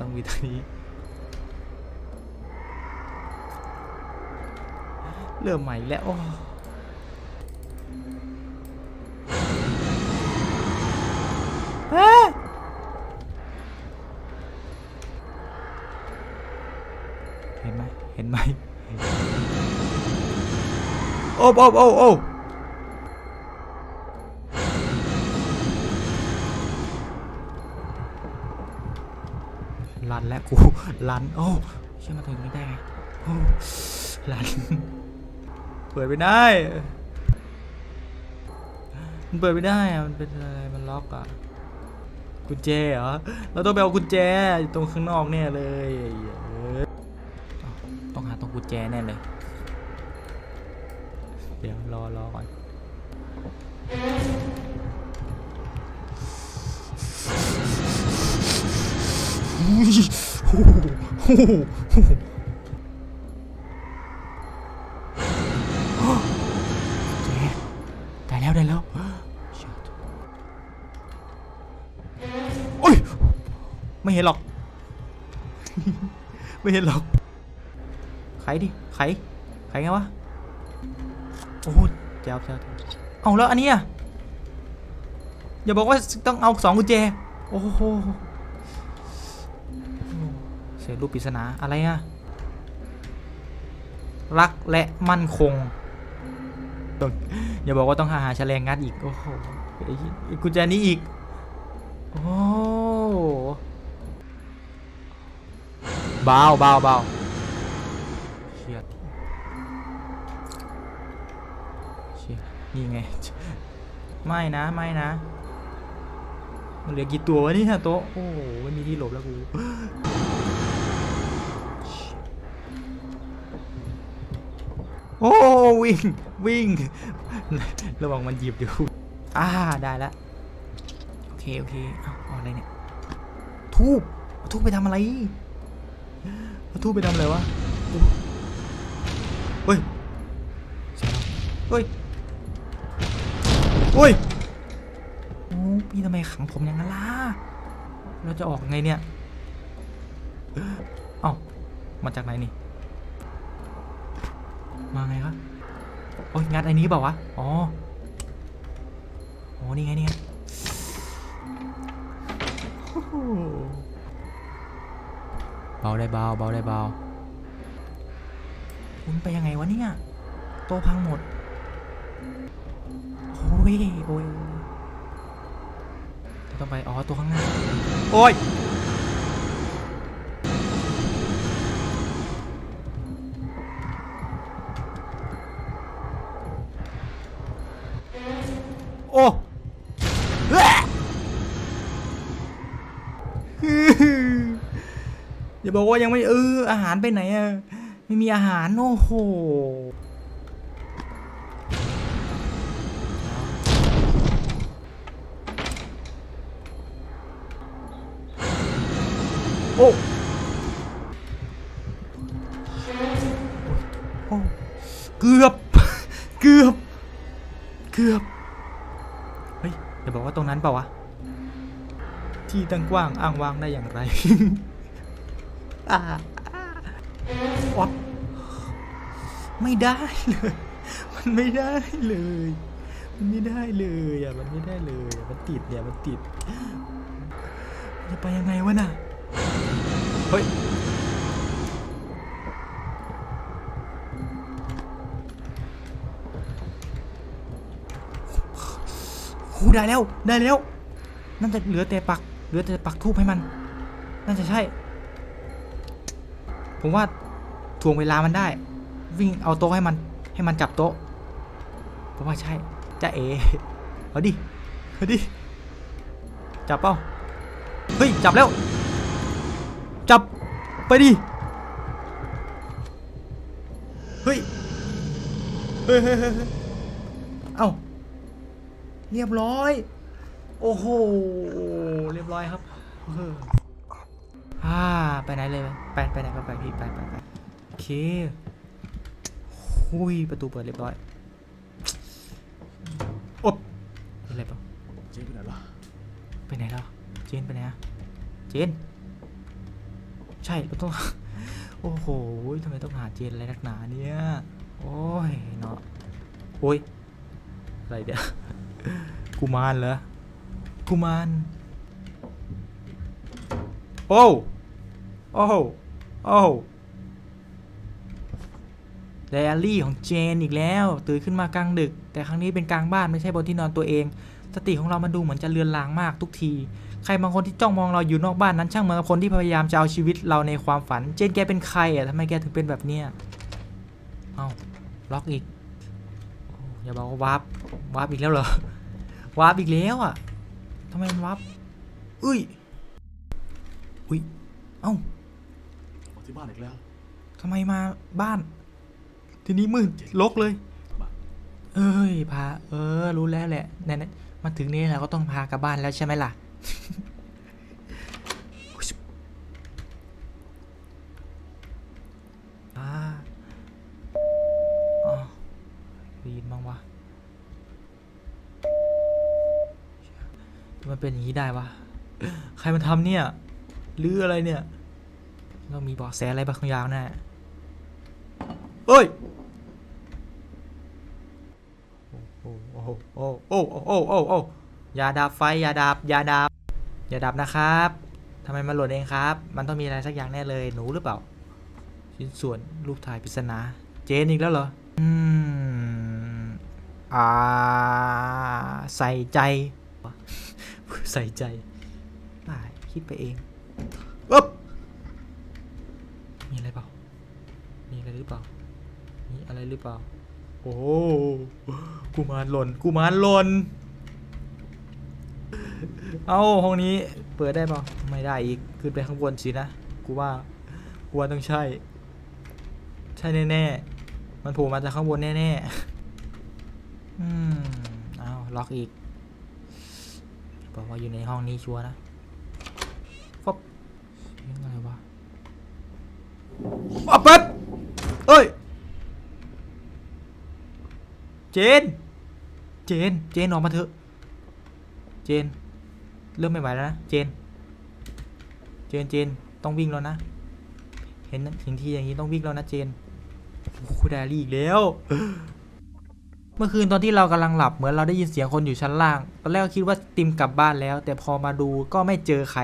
ต้องมีทางนี้ เริ่มใหม่แล้วโอ้เอ๊ะเห็นไหมเห็นไหมโอ้โอ้โอ้โอ้ แล้วกูลัน โอ้เชื่อมาถึงนี้ได้ไงโอ้ลัน เปิดไม่ได้ มันเปิดไม่ได้อะมันเป็นอะไร มันล็อกอะกุญแจเหรอ เราต้องไปเอากุญแจตรงข้างนอกแน่เลยไอ้เหี้ยเอ้ยเอ้าต้องหาตรงกุญแจแน่เลย เดี๋ยวรอรอก่อน อุ้ยโอ้โหโอ้โหโอ้โหเจ๊ ได้แล้วได้แล้วโอ้ยไม่เห็นหรอก ไม่เห็นหรอกไขดิไขไขไงวะโอ้โหแจ๋วแจ๋วแจ๋วเอาแล้วอันนี้อะอย่าบอกว่าต้องเอาสองกุญแจ โอ้โห รูปปริศนาอะไรอะรักและมั่นคงต้องอย่าบอกว่าต้องหาหาแฉลงงัดอีก โอ้โหไอ้กุญแจนี้อีก โอ้เบาเบาเบาเชียดเชียดนี่ไง ไม่นะไม่นะ มันเหลือกี่ตัววะนี่ยโต๊ะ โอ้โหไม่มีที่หลบแล้วกู โอ้วิ่งวิ่ง ระวังมันหยิบอยู่อ่าได้แล้วโอเคโอเคเอาอาอะไรเนี่ยทูบทูบไปทำอะไรทูบไปทำอะไรวะเฮ้ยเสียงอะไรเฮ้ยเฮ้ยโอ้พี่ทำไมขังผมอย่างนั้นล่ะเราจะออกไงเนี่ยเอ้ามาจากไหนนี่ มาไงครับโอ้ยงัดไอ้นี้เปล่าวะ อ๋อโอ้นี่ไงนี่ไงเบาได้เบาเบาได้เบาคุณไปยังไงวะเนี่ยโตะพังหมด โอ้ยโอ้ยต้องไป อ๋อ ตัวข้างหน้า โอ้ย บอกว่ายังไม่เอออาหารไปไหนอะไม่มีอาหารโอ้โหโอ้โอ้เกือบเกือบเกือบเฮ้ยอย่าบอกว่าตรงนั้นเปล่าวะที่ตั้งกว้างอ้างว้างได้อย่างไร อ่าอ๊อดไม่ได้เลย มันไม่ได้เลย มันไม่ได้เลยอะ มันไม่ได้เลยอะมันติดเนี่ย มันติด จะไปยังไงวะน่ะ เฮ้ยโอ้ได้แล้ว ได้แล้ว น่าจะเหลือแต่ปัก เหลือแต่ปักทูบให้มัน น่าจะใช่ ผมว่าทวงเวลามันได้ วิ่งเอาโต๊ะให้มันให้มันจับโต๊ะ ผมว่าใช่จะเอเอาดิเอาดิ จับเปล่าเฮ้ย จับแล้ว จับไปดิเฮ้ยเฮ้ยเฮ้ย เฮ้ยเอ้า เรียบร้อย โอ้โห เรียบร้อยครับ อออ่าไปไหนเลยไปไปไหนก็ไปพี่ไปไปไปโอเคหุยประตูเปิดเรียบร้อยอบอะไรเปล่าเจ๊ไปไหนล่ะไปไหนแล้วเจนไปไหนอะเจน ใช่เราต้อง โอ้โหทำไมต้องหาเจนอะไรนักหนาเนี่ยโอ้ยเนาะโอ้ยอะไรเดี๋ยวกุมารเหรอกุมารโอ้ โอ้โอ้ไดอารี่ของเจนอีกแล้ว ตื่นขึ้นมากลางดึก แต่ครั้งนี้เป็นกลางบ้านไม่ใช่บนที่นอนตัวเอง สติของเรามันดูเหมือนจะเลือนลางมากทุกที ใครบางคนที่จ้องมองเราอยู่นอกบ้านนั้นช่างเหมือนคนที่พยายามจะเอาชีวิตเราในความฝัน เจนแกเป็นใครอะทำไมแกถึงเป็นแบบเนี้ยเอาล็อกอีกโอ้อย่าบอกว่าวาร์ปวาร์ปอีกแล้วเหรอวาร์ปอีกแล้วอะทำไมมันวาร์ปอุ้ยอุ้ยเอ้า มาที่บ้านอีกแล้วทำไมมาบ้าน ทีนี้มืดลกเลยบ้านเอ้ยพาเออ รู้แล้วแหละแน่ๆมาถึงนี่เราก็ต้องพากลับบ้านแล้วใช่ไหมล่ะ อ่าอ๋อได้ยินบ้างวะมันเป็นอย่างนี้ได้วะ ใครมันทำเนี่ยหรืออะไรเนี่ย เรามีเบาะแสอะไรบางอย่างนะเอ้ย โอ้โหโอ้โอ้โอ้โอ้โอ้อยาดับไฟยาดับยาดับยาดับนะครับทำไมมันหล่นเองครับ มันต้องมีอะไรสักอย่างแน่เลยหนูหรือเปล่า ชิ้นส่วนรูปถ่ายปริศนา เจนอีกแล้วเหรอ อืม อ่า ใส่ใจ ใส่ใจได้คิดไปเองอ๊บ มีอะไรเปล่า มีอะไรหรือเปล่า มีอะไรหรือเปล่า โอ้กูมารหล่นกูมารหล่น เอาห้องนี้เปิดได้เปล่า ไม่ได้อีก ขึ้นไปข้างบนสินะ กูว่า กูว่าต้องใช่ ใช่แน่ๆ มันโผล่มาจากข้างบนแน่ๆ อืม เอาล็อกอีก บอกว่าอยู่ในห้องนี้ชัวร์นะฟบเสียงอะไรวะอ๊ะเปิดเอ้ย เจน เจน เจนออกมาเถอะ เจน เริ่มไม่ไหวแล้วนะ เจน เจน เจน ต้องวิ่งแล้วนะ เห็นเห็นทีอย่างนี้ต้องวิ่งแล้วนะเจนโอ้โหไดอารี่อีกแล้ว เมื่อคืนตอนที่เรากำลังหลับเหมือนเราได้ยินเสียงคนอยู่ชั้นล่าง ตอนแรกก็คิดว่าติมกลับบ้านแล้ว แต่พอมาดูก็ไม่เจอใคร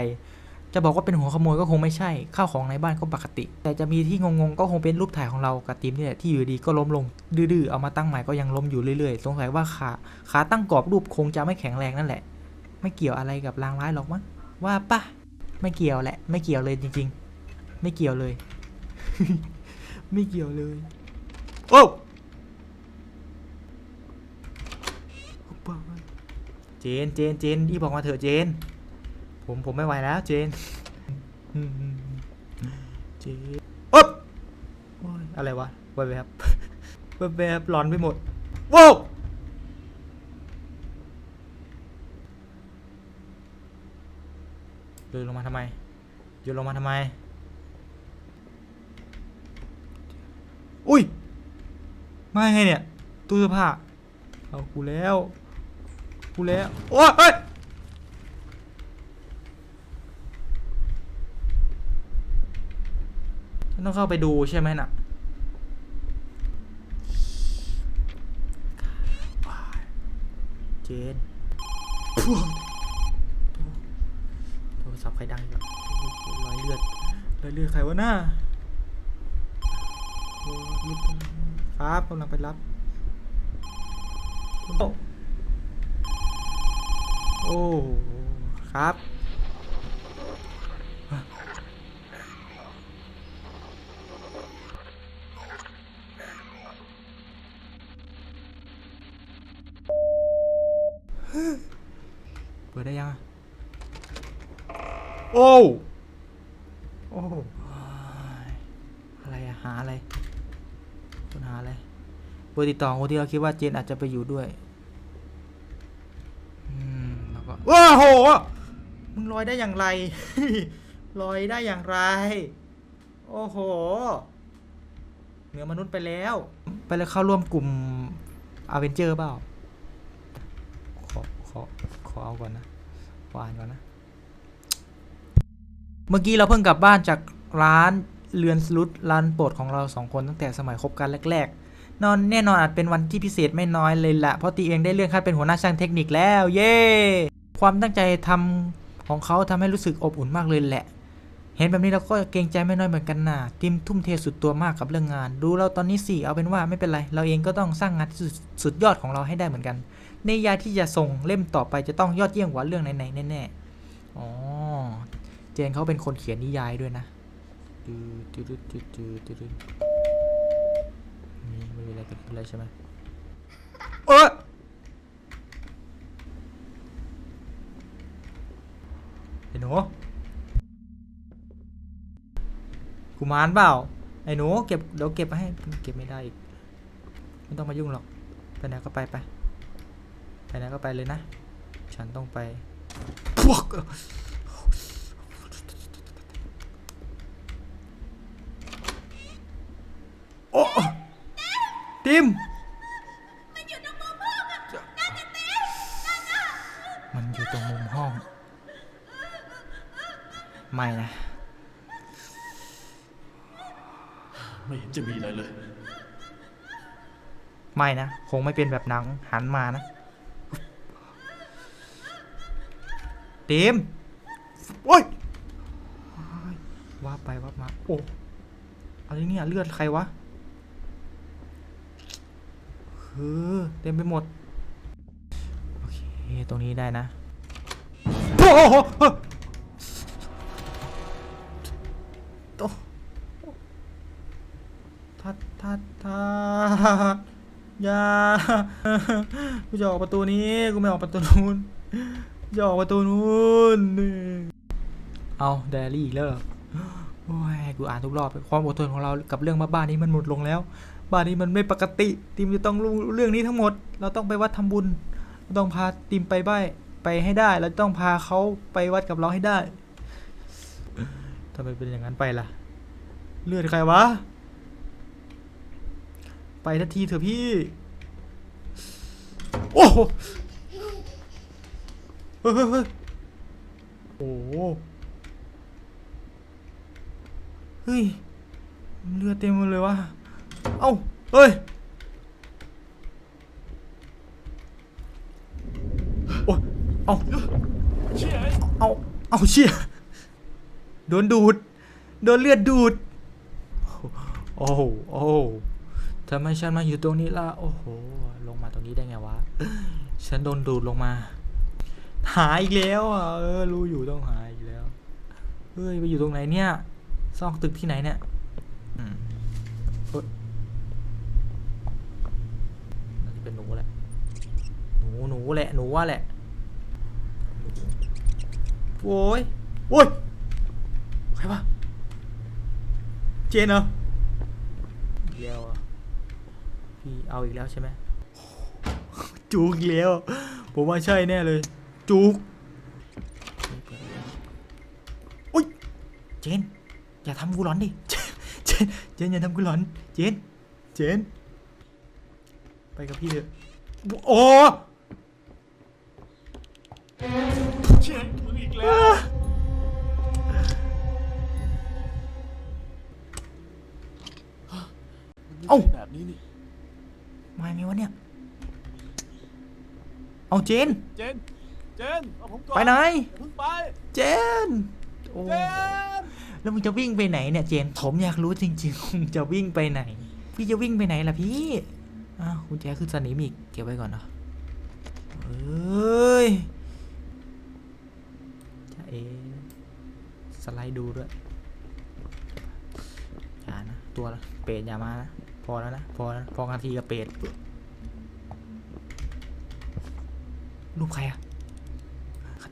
จะบอกว่าเป็นหัวขโมยก็คงไม่ใช่ ข้าวของในบ้านก็ปกติ แต่จะมีที่งงๆก็คงเป็นรูปถ่ายของเรากับติมนี่แหละที่อยู่ดีก็ล้มลง ดื้อๆ เอามาตั้งใหม่ก็ยังล้มอยู่เรื่อยๆ สงสัยว่าขาขาตั้งกรอบรูปคงจะไม่แข็งแรงนั่นแหละ ไม่เกี่ยวอะไรกับลางร้ายหรอกมั้ง ว่าปะไม่เกี่ยวแหละ ไม่เกี่ยวเลยจริง ๆ ไม่เกี่ยวเลย ไม่เกี่ยวเลย โอ้เจน เจน เจนรีบบอกมาเถอะเจน ผมผมไม่ไหวแล้วเจนเจนอ๊บโอ้ยอะไรวะแวบแบบแวบแบบหลอนไปหมดว้าวเดินลงมาทำไมโยนลงมาทำไม อุ้ย มาไงเนี่ย ตู้เสื้อผ้า เอากูแล้ว กูแล้ว โอ้ยเอ้ยฉัน ต้องเข้าไปดูใช่ไหมน่ะเจนพวงโทรศัพท์ใครดังอยู่รอยเลือดรอยเลือดใครวะหน้าโอ้รีบครับกำลังไปรับ โอ้โอ้ครับ เปิดได้ยังอะโอ้โอ้ยอะไรอะหาอะไรค้นหาอะไรเบอร์ติดต่อของคนที่เราคิดว่าเจนอาจจะไปอยู่ด้วยอืมแล้วก็ว้าโหมึงลอยได้อย่างไรลอยได้อย่างไร โอ้โห เหนือมนุษย์ไปแล้ว ไปแล้วเข้าร่วมกลุ่มอเวนเจอร์เปล่าขอข อขอเอาก่อนนะขออ่านก่อนนะ เมื่อกี้เราเพิ่งกลับบ้านจากร้านเรือนสลุดร้านโปรดของเราสองคนตั้งแต่สมัยคบกันแรก ๆ นอนแน่นอนอาจเป็นวันที่พิเศษไม่น้อยเลยละเพราะตีเองได้เลื่อนขั้นเป็นหัวหน้าช่างเทคนิคแล้ว เย้ ความตั้งใจทำของเขาทำให้รู้สึกอบอุ่นมากเลยแหละ เห็นแบบนี้เราก็เกรงใจไม่น้อยเหมือนกันนะทีมทุ่มเทสุดตัวมากกับเรื่องงาน ดูเราตอนนี้สี่เอาเป็นว่าไม่เป็นไร เราเองก็ต้องสร้างงานสุดสุดยอดของเราให้ได้เหมือนกัน ในยาที่จะส่งเล่มต่อไปจะต้องยอดเยี่ยมกว่าเรื่องไหนๆแน่ๆอ๋อเจนเขาเป็นคนเขียนนิยายด้วยนะดูดูดูดูดูดูดูนี่ไม่มีอะไรเกิดขึ้นเลยใช่ไหมเออไอ้หนูกุมารเปล่าไอ้หนูเก็บเดี๋ยวเก็บไว้ให้เก็บไม่ได้อีกไม่ต้องมายุ่งหรอกไปไหนก็ไปไป ไปไหนก็ไปเลยนะ ฉันต้องไปพวกโอ้ติมมันอยู่ตรงมุมห้องมันอยู่ตรงมุมห้อง ไม่นะ ไม่เห็นจะมีอะไรเลย ไม่นะ คงไม่เป็นแบบหนังหันมานะ ติมโอ้ยว่าไปว่ามา โอ้อะไรเนี่ยเลือดใครวะเออเต็มไปหมด โอเค ตรงนี้ได้นะ โอ้โหโอ้ทัดทัดทัดอย่ากูจะออกประตูนี้ กูไม่ออกประตูนู้น จะออกประตูนู้นเอาไดอารี่อีกแล้วเหรอโอ้ยกูอ่านทุกรอบความอดทนของเรากับเรื่องบ้านนี้มันหมดลงแล้ว บ้านนี้มันไม่ปกติทีมจะต้องรู้เรื่องนี้ทั้งหมด เราต้องไปวัดทำบุญเราต้องพาทีมไปบ้านไปให้ได้เราต้องพาเขาไปวัดกับเราให้ได้ทำไมเป็นอย่างนั้นไปล่ะ เลือดใครวะ ไปทันทีเถอะพี่ โอ้โห ฮ้ยเฮ้ยโอ้โหเฮ้ยเลือดเต็มหมดเลยวะเอ้าเฮ้ยโอ้เอาเชี่ยเอาเอาเชี่ยโดนดูด โดนเลือดดูด โอ้โหโอ้โหทำไมฉันมาอยู่ตรงนี้ล่ะ โอ้โห ลงมาตรงนี้ได้ไงวะ ฉันโดนดูดลงมา หาอีกแล้วอะเออรู้อยู่ต้องหาอีกแล้วเฮ้ยไปอยู่ตรงไหนเนี่ยซอกตึกที่ไหนเนี่ยอืมเฮ้ยน่าจะเป็นหนูแหละหนูหนูแหละหนูว่าแหละโอ้ยโอ้ยใครวะเจนเหรออีกแล้วเอะพี่เอาอีกแล้วใช่ไหมจูกอีกแล้วผมว่าใช่แน่เลย จูกอุ้ยเจน อย่าทำกูหลอนดิ เจน เจนอย่าทำกูหลอน เจน เจน ไปกับพี่เถอะโอ้เชี่ยมึงอีกแล้วเอ้ามันไม่ใช่แบบนี้นี่มาไงวะเนี่ย เอาเจน เจน เจนเอาผมก่อนไปไหน อย่าเพิ่งไปเจนโอ้เจนแล้วมึงจะวิ่งไปไหนเนี่ยเจนผมอยากรู้จริงๆมึงจะวิ่งไปไหน พี่จะวิ่งไปไหนล่ะพี่อ้าวกุญแจคือสนิมอีกเก็บไว้ก่อนเนาะเอ้ยจะเอสไลด์ดูด้วยอย่านะตัวละเปรตอย่ามานะพอแล้วนะพอแล้วพอกันทีกับเปรตรูปใครอะคัต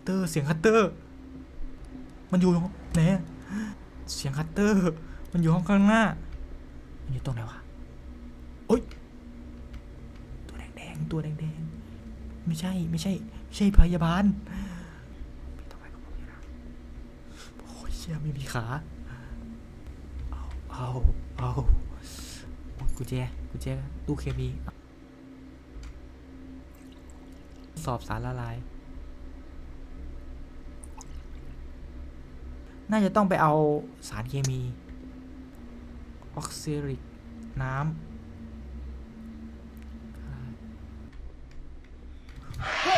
เตอร์ เสียงคัตเตอร์ มันอยู่ไหนเสียงคัตเตอร์ มันอยู่ห้องข้างหน้า มันอยู่ตรงไหนวะโอ๊ยตัวแดงๆตัวแดงๆไม่ใช่ไม่ใช่ไม่ใช่พยาบาลโอ้ยเชี่ยไม่มีขาเอาเอาเอาโอ้ยกุญแจกุญแจตู้เคมีสอบสารละลาย น่าจะต้องไปเอาสารเคมีออกซิริกน้ำไห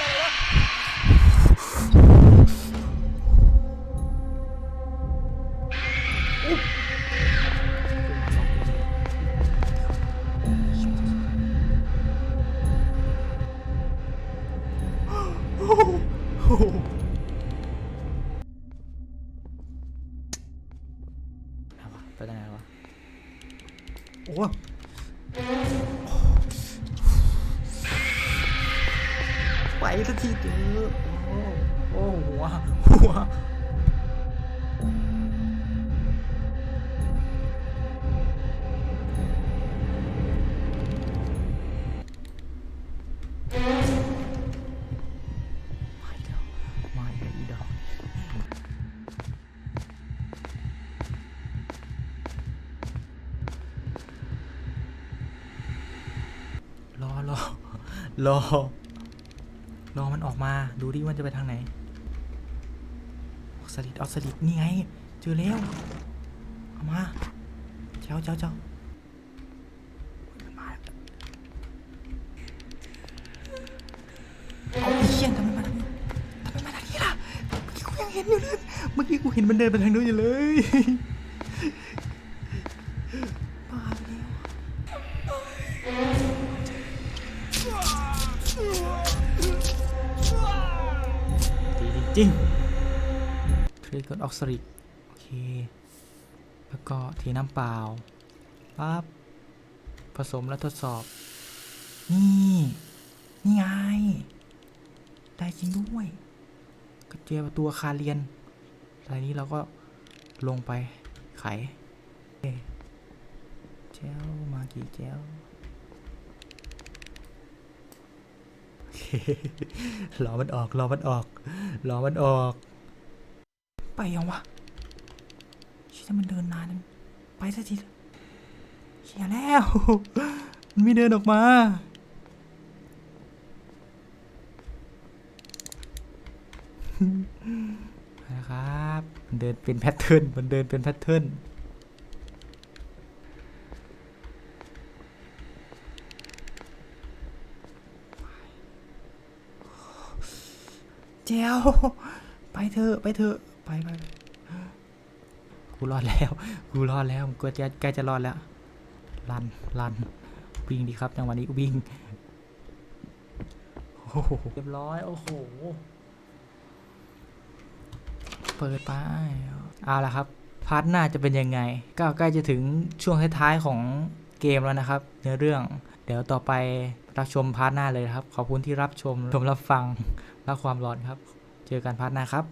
รอ รอมันออกมา ดูดิมันจะไปทางไหนออกสลิดออกสลิดนี่ไง เจอแล้ว เอามา เจ้าเจ้าเจ้ามันมาเอาไอ้เชี่ยทำไมมาทางนี้ทำไมมาทางนี้ล่ะ เมื่อกี้กูยังเห็นอยู่เลย เมื่อกี้กูเห็นมันเดินไปทางนู้นอยู่เลย จริงทรีกดออกซริกโอเค แล้วก็เทน้ำเปล่าปั๊บผสมแล้วทดสอบ นี่ นี่ไง ได้จริงด้วย กระเจียบตัวคาเรียนอะไรนี้เราก็ลงไปไขเอ๊ะเจลมากี่เจลโอเค รอมันออกรอมันออกรอมันออก ไปยังวะชิถ้ามันเดินนานจังไปสักทีเถอะเขียแล้ว มันไม่เดินออกมา นะครับ มันเดินเป็นแพทเทิร์น มันเดินเป็นแพทเทิร์น เจ้าไปเถอะไปเถอะไปไปไปกูรอดแล้วกูรอดแล้วกูจะใกล้จะรอดแล้วลันลันวิ่งดีครับจังหวะนี้วิ่งโอ้โหเรียบร้อยโอ้โหเปิดไปเอาละครับพาร์ทหน้าจะเป็นยังไง ก็ใกล้จะถึงช่วงท้ายๆของเกมแล้วนะครับเนื้อเรื่อง เดี๋ยวต่อไป รับชมพาร์ทหน้าเลยครับ ขอบคุณที่รับชมชมรับฟังรับความร้อนครับ เจอกันพาร์ทหน้าครับ